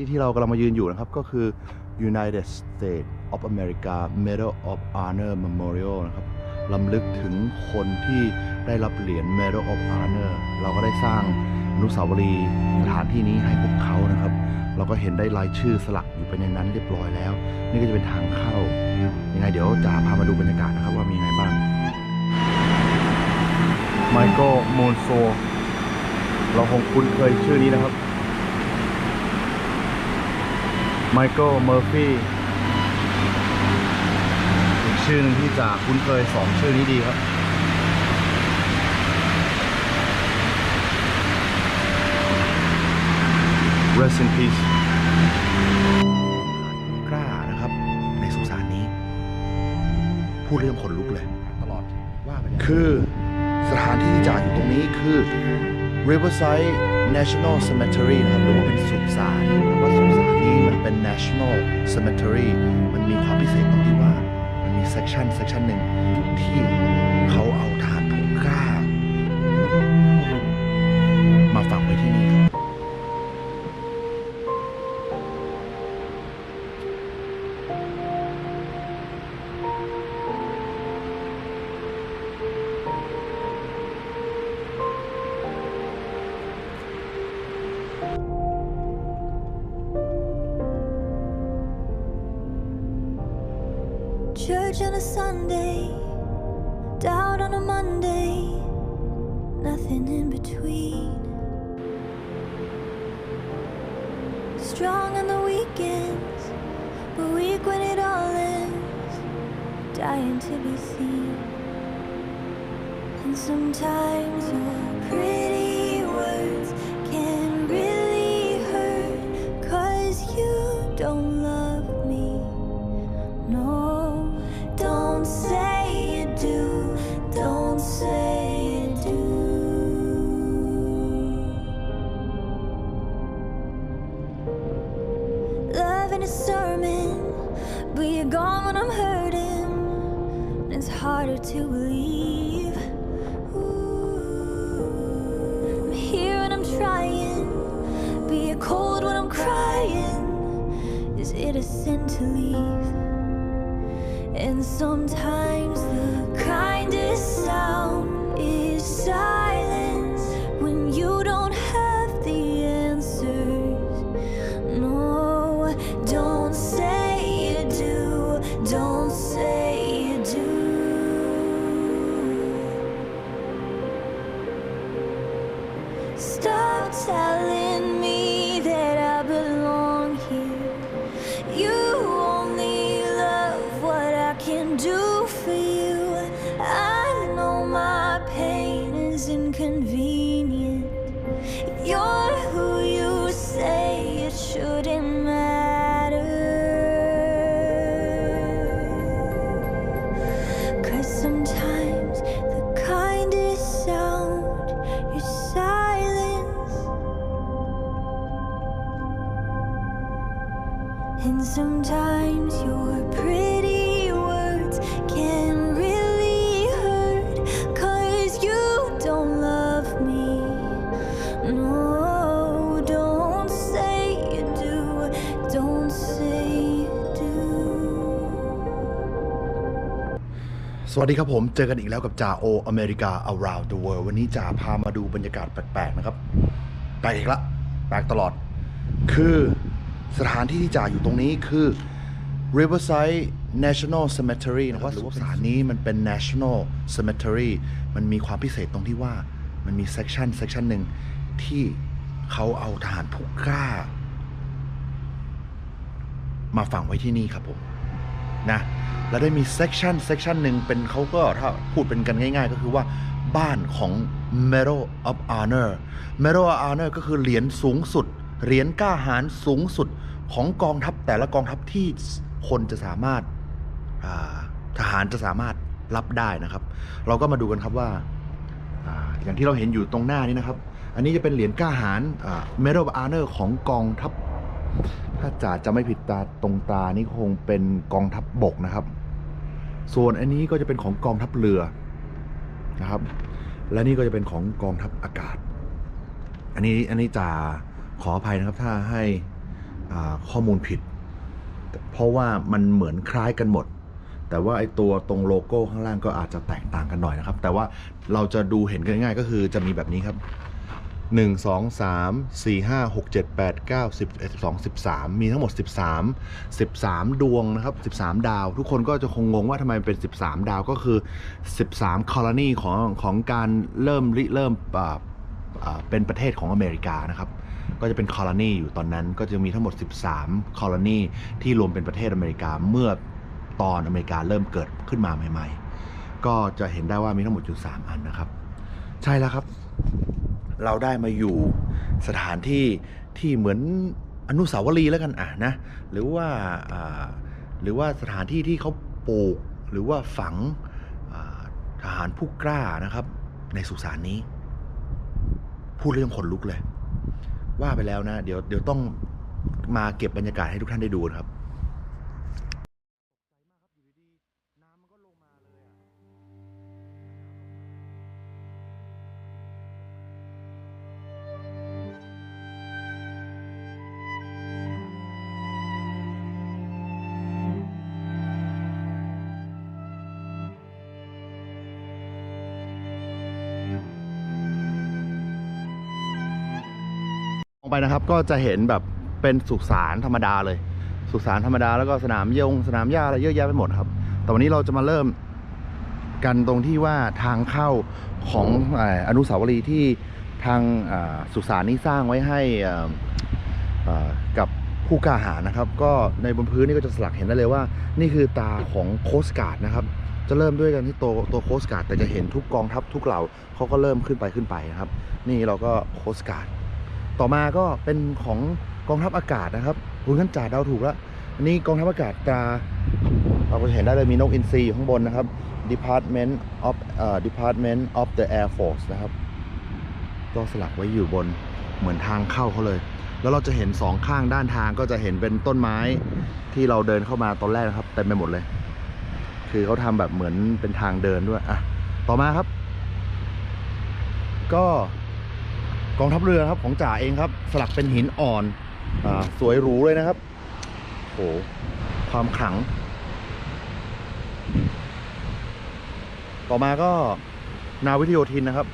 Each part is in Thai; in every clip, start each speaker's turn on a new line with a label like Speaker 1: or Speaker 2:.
Speaker 1: ที่ที่เรากำลังมายืนอยู่นะครับก็คือ United States of America Medal of Honor Memorial นะครับลำลึกถึงคนที่ได้รับเหรียญ Medal of Honor เราก็ได้สร้างอนุสาวรีย์สถานที่นี้ให้พวกเขานะครับ เราก็เห็นได้รายชื่อสลักอยู่ไปในนั้นเรียบร้อยแล้ว นี่ก็จะเป็นทางเข้า ยังไงเดี๋ยวจะพามาดูบรรยากาศนะครับว่ามีไงบ้างไมเคิลมูนโซเราคงคุ้นเคยชื่อนี้นะครับ ไมเคิลเมอร์ฟี่อีกชื่อหนึ่งที่จะคุ้นเคยสองชื่อนี้ดีครับ Rest in peace กล้านะครับ ในสุสานนี้ พูดเรื่องขนลุกเลย ตลอดว่าไปคือสถานที่ที่จ่าอยู่ตรงนี้คือ Riverside National Cemetery นะครับหรือว่าเป็นสุสานเพราะว่าสุสานนี้มัน เป็น National Cemetery มันมีความพิเศษตรงที่ว่า มันมีเซกชันเซกชันหนึ่งที่เขาเอา
Speaker 2: Church on a Sunday, down on a Monday, nothing in between. Strong on the weekends, but weak when it all ends, dying to be seen. And sometimes you're pretty to believe. I'm here and I'm trying, you're cold when I'm crying. Is it a sin to leave? And sometimes the kindest sound inconvenient. You're who you say it shouldn't matter. Cause sometimes the kindest sound is silence. And sometimes
Speaker 1: วัสดีครับผม เจอกันอีกแล้วกับจ่าโออเมริกา around the world วันนี้จ่าพามาดูบรรยากาศแปลกๆนะครับ แปลกอีกละ แปลกตลอด คือสถานที่ที่จ่าอยู่ตรงนี้คือ Riverside National Cemetery นะครับหรือว่าสถานนี้มันเป็น National Cemetery มันมีความพิเศษตรงที่ว่ามันมี section section หนึ่งที่เขาเอาทหารผู้กล้า มาฝังไว้ที่นี่ครับผม นะแล้วได้มีเซ c ชันเซ c ชันหนึ่งเป็นเขาก็ถ้าพูดเป็นกันง่าย ๆ ก็คือว่าบ้านของ Medal of Honor Medal of Honor ก็คือเหรียญสูงสุด เหรียญกล้าหาญสูงสุดของกองทัพแต่ละกองทัพที่คนจะสามารถาทหารจะสามารถรับได้นะครับ เราก็มาดูกันครับว่าอย่างที่เราเห็นอยู่ตรงหน้านี้นะครับ อันนี้จะเป็นเหรียญกล้าหาญ Medal of Honor ของกองทัพ ถ้าจ่าจะไม่ผิดตาตรงตานี่คงเป็นกองทัพบบกนะครับ ส่วนอันนี้ก็จะเป็นของกองทัพเรือนะครับ และนี่ก็จะเป็นของกองทัพอากาศ อันนี้อันนี้จ่าขออภัยนะครับ ถ้าให้ข้อมูลผิด เพราะว่ามันเหมือนคล้ายกันหมด แต่ว่าไอ้ตัวตรงโลโก้ข้างล่างก็อาจจะแตกต่างกันหน่อยนะครับ แต่ว่าเราจะดูเห็นกันง่ายๆก็คือจะมีแบบนี้ครับ 1 2 3 4 5 6 7 8 9 10 11 12 13 มีทั้งหมด 13 13 ดวงนะครับ 13 ดาว ทุกคนก็จะคงงงว่าทำไมเป็น 13 ดาวก็คือ 13 colony ของของการเริ่มริเริ่มเป็นประเทศของอเมริกานะครับก็จะเป็น colony อยู่ตอนนั้นก็จะมีทั้งหมด 13 colony ที่รวมเป็นประเทศอเมริกาเมื่อตอนอเมริกาเริ่มเกิดขึ้นมาใหม่ ๆ ก็จะเห็นได้ว่ามีทั้งหมดอยู่3อันนะครับ ใช่แล้วครับ เราได้มาอยู่สถานที่ที่เหมือนอนุสาวรีย์แล้วกันอะนะหรือว่าหรือว่าสถานที่ที่เขาปลูกหรือว่าฝังทหารผู้กล้านะครับ ในสุสานนี้ พูดเรื่องขนลุกเลย ว่าไปแล้วนะ เดี๋ยวเดี๋ยวต้องมาเก็บบรรยากาศให้ทุกท่านได้ดูนะครับ ไปนะครับก็จะเห็นแบบเป็นสุสานธรรมดาเลย สุสานธรรมดาแล้วก็สนามยงสนามหญ้าอะไรเยอะแยะไปหมดครับ แต่วันนี้เราจะมาเริ่มกันตรงที่ว่าทางเข้าของอนุสาวรีย์ที่ทางสุสานนี้สร้างไว้ให้กับผู้กาหานะครับ ก็ในบนพื้นนี่ก็จะสลักเห็นได้เลยว่า นี่คือตาของโคสการ์ดนะครับ จะเริ่มด้วยกันที่ตัวตัวโคสการ์ดแต่จะเห็นทุกกองทัพทุกเหล่าเขาก็เริ่มขึ้นไปขึ้นไปนะครับ นี่เราก็โคสการ์ด ต่อมาก็เป็นของกองทัพอากาศนะครับคุณขั้นจ่าเดาถูกแล้วอันนี้กองทัพอากาศตราเราก็จะเห็นได้เลยมีนกอินทรีอยู่ข้างบนนะครับ Department of เอ่อ Department of the Air Force นะครับ ก็สลักไว้อยู่บนเหมือนทางเข้าเขาเลย แล้วเราจะเห็นสองข้างด้านทางก็จะเห็นเป็นต้นไม้ที่เราเดินเข้ามาตอนแรกนะครับเต็มไปหมดเลย คือเขาทำแบบเหมือนเป็นทางเดินด้วยอะต่อมาครับ ก็ กองทัพเรือครับของจ่าเองครับ สลักเป็นหินอ่อนอสวยหรูเลยนะครับโหความขลัง ต่อมาก็นาวิทโยธินนะครับ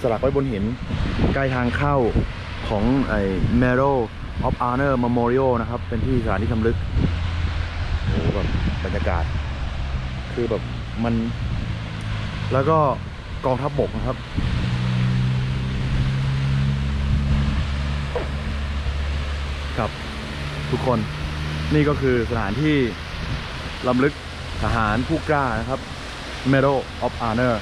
Speaker 1: สลักไว้บนหินใกล้ทางเข้าของไอ้ Medal of Honor Memorial นะครับ เป็นที่สถานที่ทำลึกโอ้โหแบบบรรยากาศ คือแบบมัน แล้วก็กองทัพบบกนะครับ ครับทุกคนนี่ก็คือสถานที่ลำลึกทหารผู้กล้านะครับ Medal of Honor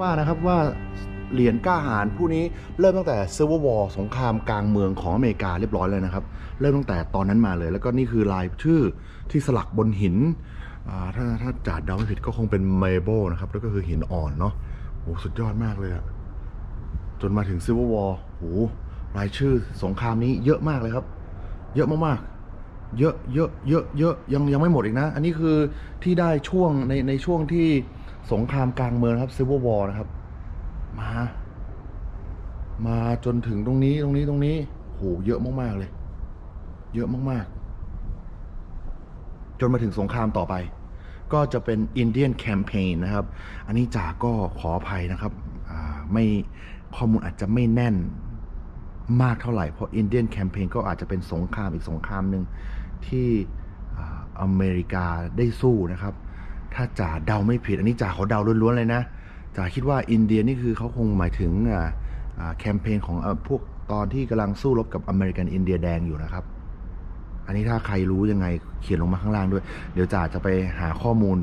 Speaker 1: ว่านะครับว่าเหรียญกล้าหาญผู้นี้เริ่มตั้งแต่ Civil War สงครามกลางเมืองของอเมริกาเรียบร้อยเลยนะครับ เริ่มตั้งแต่ตอนนั้นมาเลย แล้วก็นี่คือลายชื่อที่สลักบนหินถ้าถ้าจ่าเดาไม่ผิดก็คงเป็นเมเบิลนะครับแล้วก็คือหินอ่อนเนาะโอ้สุดยอดมากเลยอะจนมาถึง Civil War โหรายชื่อสงครามนี้เยอะมากเลยครับ เยอะมากๆ เยอะเยอะเยอะเยอะยังยังไม่หมดอีกนะ อันนี้คือที่ได้ช่วงในในช่วงที่ สงครามกลางเมืองครับ Civil War นะครับ มา มาจนถึงตรงนี้ตรงนี้ตรงนี้โหเยอะมากๆเลย เยอะมากๆ จนมาถึงสงครามต่อไป ก็จะเป็น Indian Campaign นะครับ อันนี้จ่าก็ขออภัยนะครับไม่ข้อมูลอาจจะไม่แน่นมากเท่าไหร่ เพราะ Indian Campaign ก็อาจจะเป็นสงครามอีกสงครามหนึ่งที่อเมริกาได้สู้นะครับ ถ้าจ่าเดาไม่ผิด อันนี้จ่าเขาเดาล้วนๆเลยนะจ่าคิดว่าอินเดียนี่คือเขาคงหมายถึงแคมเปญของอพวกตอนที่กำลังสู้รบกับอเมริกันอินเดียแดงอยู่นะครับ อันนี้ถ้าใครรู้ยังไงเขียนลงมาข้างล่างด้วย เดี๋ยวจ่าจะไปหาข้อมูล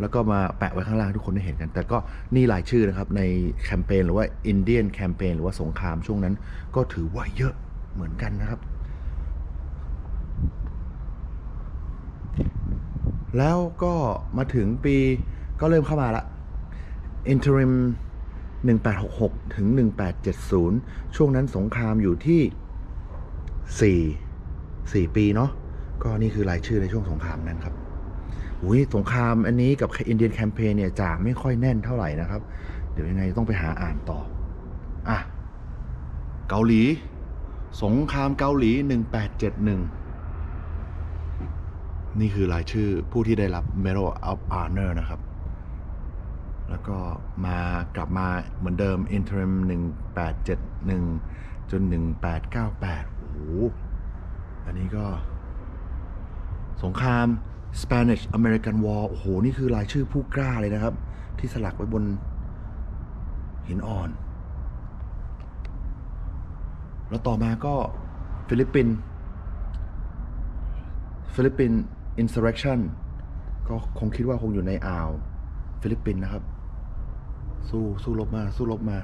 Speaker 1: แล้วก็มาแปะไว้ข้างล่างทุกคนได้เห็นกัน แต่ก็นี่รายชื่อนะครับในแคมเปญหรือว่าอินเดียนแคมเปญหรือว่าสงครามช่วงนั้น ก็ถือว่าเยอะเหมือนกันนะครับ แล้วก็มาถึงปีก็เริ่มเข้ามาละ interim 1866 ถึง 1870 ช่วงนั้นสงครามอยู่ที่ 4 4 ปีเนาะก็นี่คือรายชื่อในช่วงสงครามนั้นครับอุ้ยสงครามอันนี้กับอินเดียนแคมเปญเนี่ยจ่าไม่ค่อยแน่นเท่าไหร่นะครับ เดี๋ยวยังไงต้องไปหาอ่านต่อ อะ เกาหลี สงครามเกาหลี 1871 นี่คือรายชื่อผู้ที่ได้รับ Medal of Honor นะครับ แล้วก็มากลับมาเหมือนเดิม interim 1871 จน 1898 โอ้โห อันนี้ก็ สงคราม Spanish American War โอ้โห นี่คือรายชื่อผู้กล้าเลยนะครับ ที่สลักไว้บนหินอ่อน แล้วต่อมาก็ฟิลิปปินส์ฟิลิปปินส์ insurrection ก็คงคิดว่าคงอยู่ในอ่าวฟิลิปปินส์นะครับ สู้สู้รบมาสู้รบมา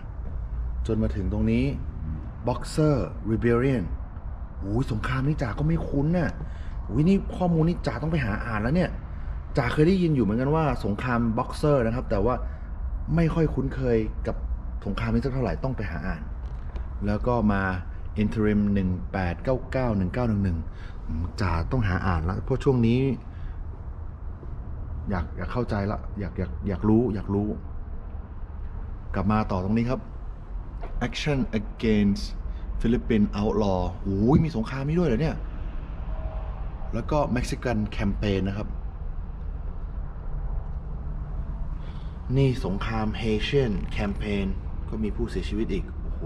Speaker 1: จนมาถึงตรงนี้ Boxer Rebellion โอ้ยสงครามนี่จ่าก็ไม่คุ้นน่ะโอ้ยนี่ข้อมูลนี่จ่าต้องไปหาอ่านแล้วเนี่ยจ่าเคยได้ยินอยู่เหมือนกันว่าสงคราม Boxer นะครับ แต่ว่าไม่ค่อยคุ้นเคยกับสงครามนี้สักเท่าไหร่ต้องไปหาอ่าน แล้วก็มา interim 1899 1911 จ่าต้องหาอ่านแล้วเพราะช่วงนี้ อยากอยากเข้าใจละอยากอยากอยากรู้ อยากรู้ กลับมาต่อตรงนี้ครับ action against Philippine outlaw โอ้ยมีสงครามนี้ด้วยเหรอเนี่ย แล้วก็ Mexican campaign นะครับ นี่สงคราม Haitian campaign ก็มีผู้เสียชีวิตอีก โอ้โห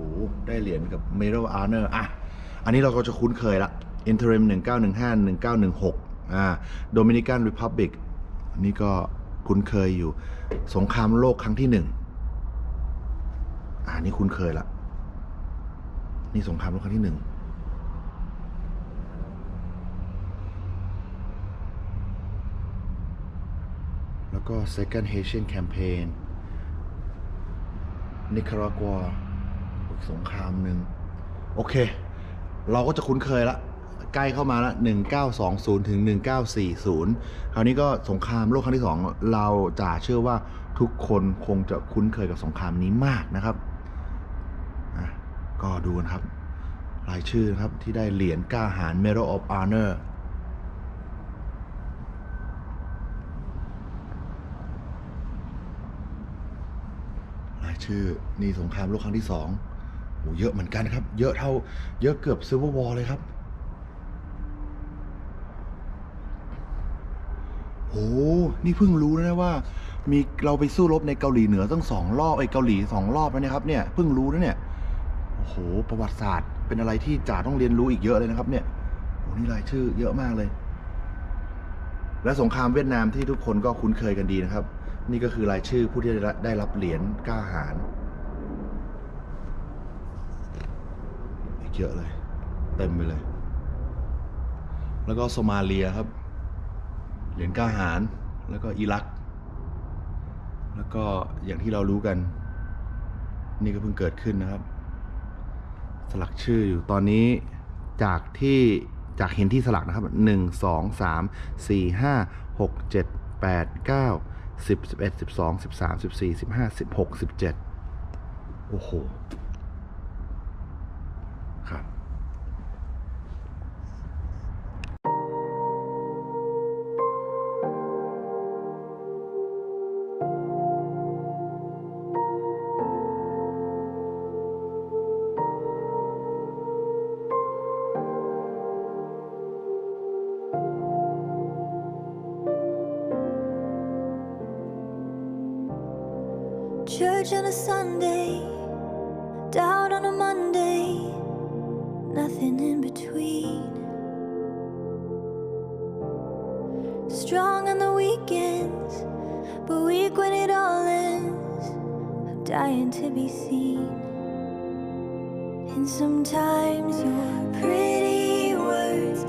Speaker 1: ได้เหรียญกับ Medal Honor อะ อันนี้เราก็จะคุ้นเคยละ Interim 1915 1916อ่า Dominican Republic อันนี้ก็คุ้นเคยอยู่ สงครามโลกครั้งที่หนึ่งอ่านี่คุ้นเคยละนี่สงครามโลกครั้งที่หนึ่งแล้วก็ Second Haitian Campaign นิคารากัวสงครามหนึ่ง โอเค เราก็จะคุ้นเคยละ ใกล้เข้ามาละ1920 ถึง 1940 คราวนี้ก็สงครามโลกครั้งที่สองเราจะเชื่อว่าทุกคนคงจะคุ้นเคยกับสงครามนี้มากนะครับอะก็ดูนะครับ รายชื่อนะครับที่ได้เหรียญกล้าหาญ Medal of Honor รายชื่อนี่สงครามโลกครั้งที่สองโหเยอะเหมือนกันครับ เยอะเท่า เยอะเกือบซิลเวอร์วอลเลยครับ โหนี่เพิ่งรู้นะว่า มีเราไปสู้รบในเกาหลีเหนือตั้งสองรอบไอ้เกาหลีสองรอบแล้วนะครับเนี่ยเพิ่งรู้นะเนี่ยโอ้โหประวัติศาสตร์ เป็นอะไรที่จ่าต้องเรียนรู้อีกเยอะเลยนะครับ เนี่ยโหนี่รายชื่อเยอะมากเลย และสงครามเวียดนามที่ทุกคนก็คุ้นเคยกันดีนะครับ นี่ก็คือรายชื่อผู้ที่ได้รับเหรียญก้าหาญอีกเยอะเลย เต็มไปเลย แล้วก็โซมาเลียครับ เหรียญก้าหาญแล้วก็อิรัก แล้วก็อย่างที่เรารู้กัน นี่ก็เพิ่งเกิดขึ้นนะครับ สลักชื่ออยู่ตอนนี้จากที่จากเห็นที่สลักนะครับหนึ่งสองสามสี่ห้าหกเจ็ดแปดเ Church
Speaker 2: on a Sunday, doubt on a Monday, nothing in between. Strong on the weekends, but weak when it all ends. I'm dying to be seen. And sometimes your pretty words